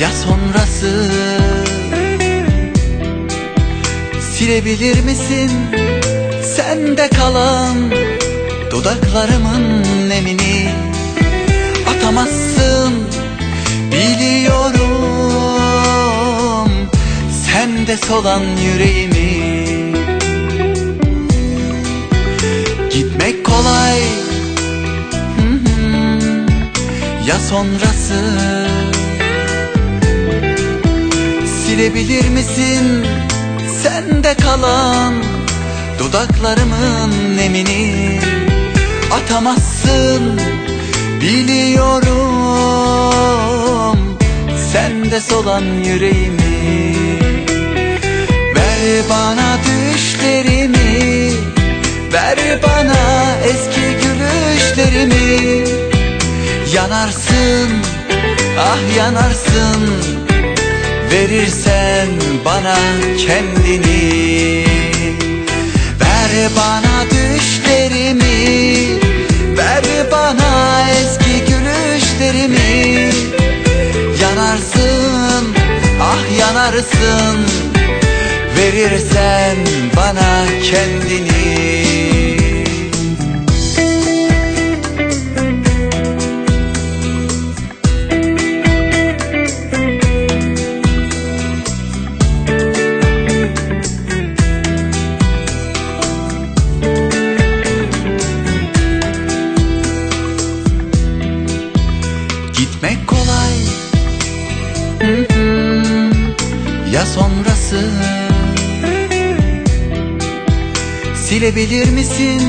ya sonrası? Silebilir misin sende kalan Dudaklarımın nemini? Atamazsın biliyorum Sende solan yüreğimi. Gitmek kolay. Ya sonrası Silebilir misin? Sende kalan Dudaklarımın nemini Atamazsın. Biliyorum Sende solan yüreğimi. Ver bana düşlerimi Ver bana eski gülüşlerimi. Yanarsın, ah yanarsın Verirsen bana kendini. Ver bana düşlerimi Ver bana eski gülüşlerimi. Yanarsın, ah yanarsın. Verirsen bana kendini Ya sonrası? Silebilir misin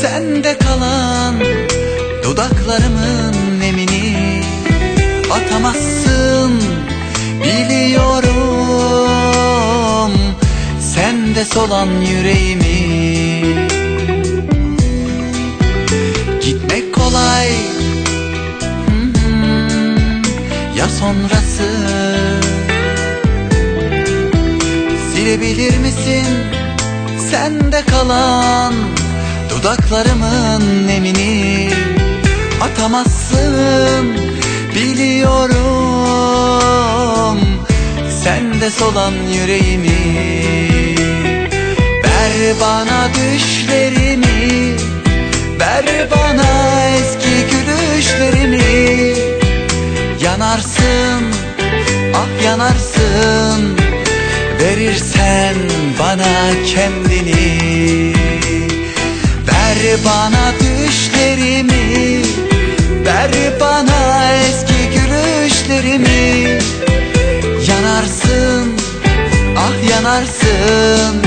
Sende kalan Dudaklarımın nemini? Atamazsın Biliyorum. Sende solan yüreğimi Silebilir misin sende kalan Dudaklarımın nemini? Atamazsın biliyorum Sende solan yüreğimi. Ver bana düşlerimi ah yanarsın Verirsen bana kendini. Ver bana düşlerimi Ver bana eski gülüşlerimi. Yanarsın, ah yanarsın